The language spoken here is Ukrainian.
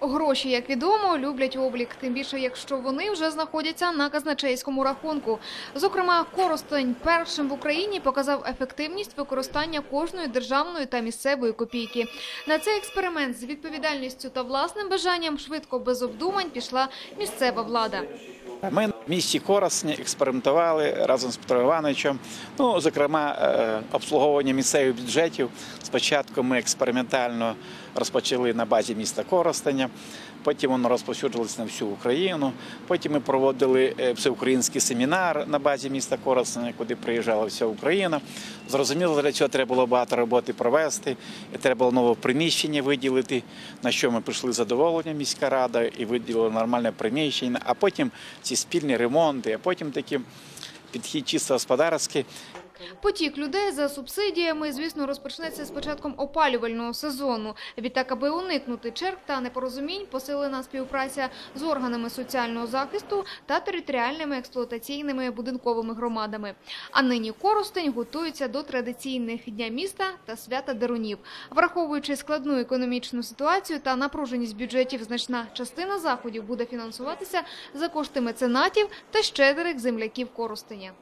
Гроші, як відомо, люблять облік, тим більше, якщо вони вже знаходяться на казначейському рахунку. Зокрема, Коростень першим в Україні показав ефективність використання кожної державної та місцевої копійки. На цей експеримент з відповідальністю та власним бажанням швидко без обдумань пішла місцева влада. Ми місті Коросні експериментували разом з Петром Івановичем. Ну, зокрема, е, обслуговування місцевих бюджетів. Спочатку ми експериментально розпочали на базі міста Коростеня, потім воно розповсюджилось на всю Україну. Потім ми проводили е, всеукраїнський семінар на базі міста Коростеня, куди приїжджала вся Україна. Зрозуміло, для цього треба було багато роботи провести, і треба було нове приміщення виділити, на що ми прийшли з задоволенням міська рада і виділили нормальне приміщення, а потім ці спільні ремонти, а потім такі підхід чисто господарський. Потік людей за субсидіями, звісно, розпочнеться з початком опалювального сезону. Відтак, аби уникнути черг та непорозумінь, посилена співпраця з органами соціального захисту та територіальними експлуатаційними будинковими громадами. А нині Коростень готується до традиційних дня міста та свята Дарунів. Враховуючи складну економічну ситуацію та напруженість бюджетів, значна частина заходів буде фінансуватися за кошти меценатів та щедрих земляків Коростеня.